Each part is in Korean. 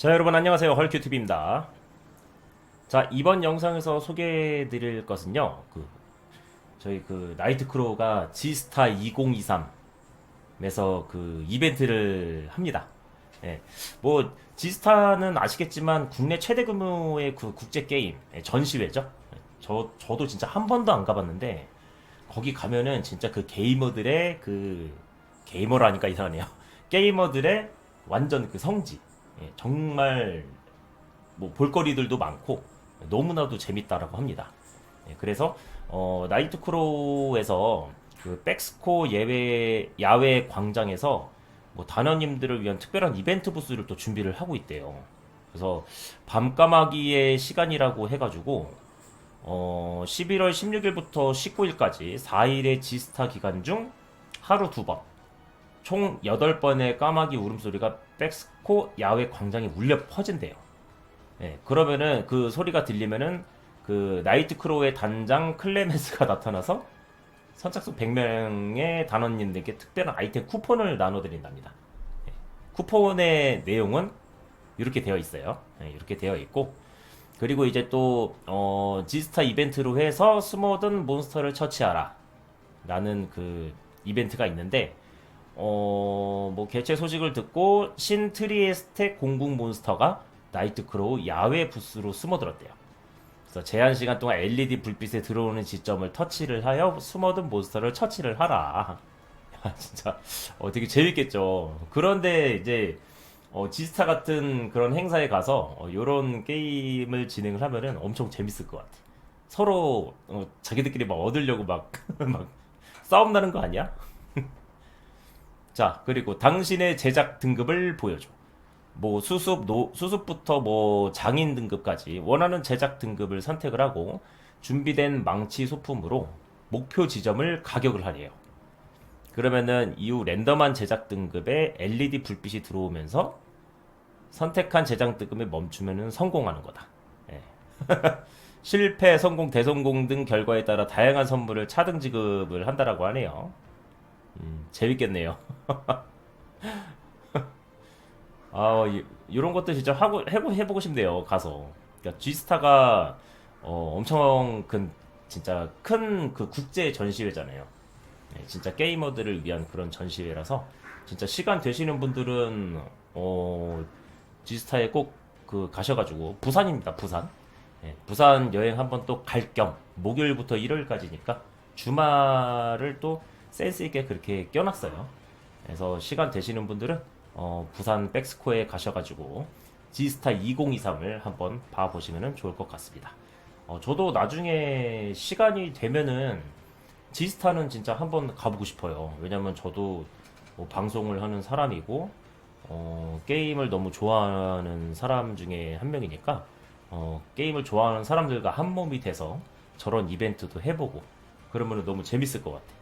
자 여러분 안녕하세요. 헐큐TV입니다. 자 이번 영상에서 소개해 드릴 것은요 그 저희 그 나이트크로우가 G스타 2023에서 그 이벤트를 합니다. 예. 뭐 G스타는 아시겠지만 국내 최대 규모의 그 국제 게임 예, 전시회죠. 예, 저, 저도 진짜 한 번도 안 가봤는데 거기 가면은 진짜 그 게이머들의 그 게이머라니까 이상하네요. 게이머들의 완전 그 성지 예, 정말 뭐 볼거리들도 많고 너무나도 재밌다라고 합니다. 예, 그래서 어, 나이트 크로우에서 그 백스코 예외 야외 광장에서 뭐 단원님들을 위한 특별한 이벤트 부스를 또 준비를 하고 있대요. 그래서 밤까마귀의 시간이라고 해가지고 어, 11월 16일부터 19일까지 4일의 지스타 기간 중 하루 두 번, 총 8번의 까마귀 울음소리가 백스코 야외 광장에 울려 퍼진대요. 예, 그러면은 그 소리가 들리면은 그 나이트크로우의 단장 클레멘스가 나타나서 선착순 100명의 단원님들께 특별한 아이템 쿠폰을 나눠드린답니다. 예, 쿠폰의 내용은 이렇게 되어 있어요. 예, 이렇게 되어 있고 그리고 이제 또 어, 지스타 이벤트로 해서 숨어든 몬스터를 처치하라 라는 그 이벤트가 있는데 어, 뭐 개최 소식을 듣고 신 트리에스테 공궁 몬스터가 나이트크로우 야외 부스로 숨어들었대요. 그래서 제한 시간 동안 LED 불빛에 들어오는 지점을 터치를 하여 숨어든 몬스터를 처치를 하라. 야, 진짜 어, 되게 재밌겠죠. 그런데 이제 어, 지스타 같은 그런 행사에 가서 어, 이런 게임을 진행을 하면은 엄청 재밌을 것 같아. 서로 어, 자기들끼리 막 얻으려고 막, 막 싸움 나는 거 아니야? 자, 그리고 당신의 제작 등급을 보여줘. 뭐 수습, 노, 수습부터 뭐 장인 등급까지 원하는 제작 등급을 선택을 하고 준비된 망치 소품으로 목표 지점을 가격을 하래요. 그러면은 이후 랜덤한 제작 등급에 LED 불빛이 들어오면서 선택한 제작 등급에 멈추면은 성공하는 거다. 예. 실패, 성공, 대성공 등 결과에 따라 다양한 선물을 차등 지급을 한다라고 하네요. 음, 재밌겠네요. 아, 이, 이런 것도 진짜 하고 해보, 해보고 싶네요. 가서. 그러니까 G스타가 어, 엄청 큰 진짜 큰 그 국제 전시회잖아요. 네, 진짜 게이머들을 위한 그런 전시회라서 진짜 시간 되시는 분들은 어, G스타에 꼭 그 가셔가지고 부산입니다. 부산. 네, 부산 여행 한번 또 갈 겸 목요일부터 일요일까지니까 주말을 또 센스 있게 그렇게 껴놨어요. 그래서 시간 되시는 분들은 어, 부산 백스코에 가셔가지고 G스타 2023을 한번 봐보시면 좋을 것 같습니다. 어, 저도 나중에 시간이 되면은 G스타는 진짜 한번 가보고 싶어요. 왜냐면 저도 뭐 방송을 하는 사람이고 어, 게임을 너무 좋아하는 사람 중에 한 명이니까 어, 게임을 좋아하는 사람들과 한 몸이 돼서 저런 이벤트도 해보고 그러면 너무 재밌을 것 같아.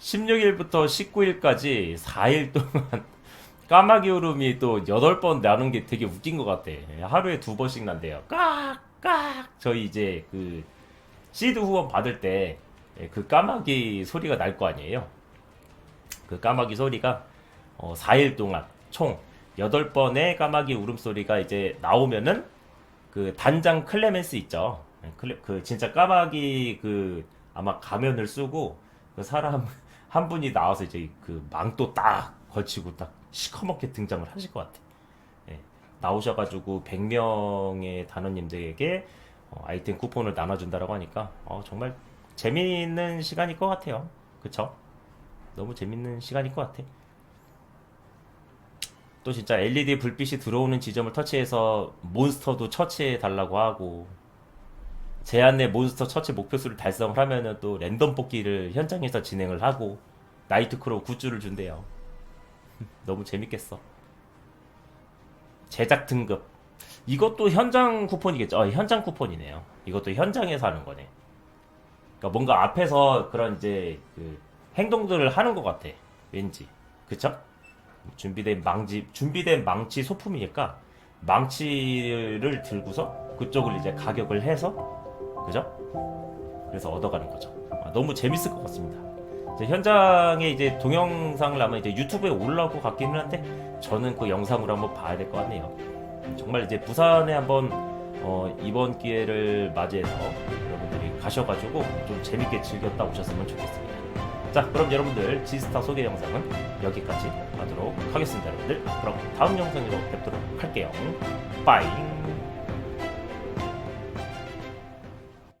16일부터 19일까지 4일 동안 까마귀 울음이 또 8번 나는 게 되게 웃긴 것 같아. 하루에 두 번씩 난대요. 깍! 깍! 저희 이제 그 시드 후원 받을 때 그 까마귀 소리가 날 거 아니에요. 그 까마귀 소리가 어, 4일 동안 총 8번의 까마귀 울음소리가 이제 나오면은 그 단장 클레멘스 있죠. 클레, 그 진짜 까마귀 그 아마 가면을 쓰고 그 사람 한 분이 나와서 이제 그 망토 딱 걸치고 딱 시커멓게 등장을 하실 것 같아. 예, 나오셔가지고 100명의 단원님들에게 어, 아이템 쿠폰을 나눠준다라고 하니까 어, 정말 재미있는 시간일 것 같아요. 그쵸? 너무 재밌는 시간일 것 같아. 또 진짜 LED 불빛이 들어오는 지점을 터치해서 몬스터도 처치해 달라고 하고 제한 내 몬스터 처치 목표수를 달성을 하면은 또 랜덤 뽑기를 현장에서 진행을 하고 나이트크로우 굿즈를 준대요. 너무 재밌겠어. 제작 등급. 이것도 현장 쿠폰이겠죠? 어, 현장 쿠폰이네요. 이것도 현장에서 하는 거네. 그러니까 뭔가 앞에서 그런 이제 그 행동들을 하는 것 같아. 왠지. 그쵸? 준비된 망치, 준비된 망치 소품이니까 망치를 들고서 그쪽을 이제 가격을 해서 그죠? 그래서 얻어가는 거죠. 아, 너무 재밌을 것 같습니다. 이제 현장에 이제 동영상을 아마 이제 유튜브에 올라올 것 같기는 한데 저는 그 영상으로 한번 봐야 될 것 같네요. 정말 이제 부산에 한번 어, 이번 기회를 맞이해서 여러분들이 가셔가지고 좀 재밌게 즐겼다 오셨으면 좋겠습니다. 자, 그럼 여러분들 지스타 소개 영상은 여기까지 하도록 하겠습니다, 여러분들. 그럼 다음 영상으로 뵙도록 할게요. 빠잉.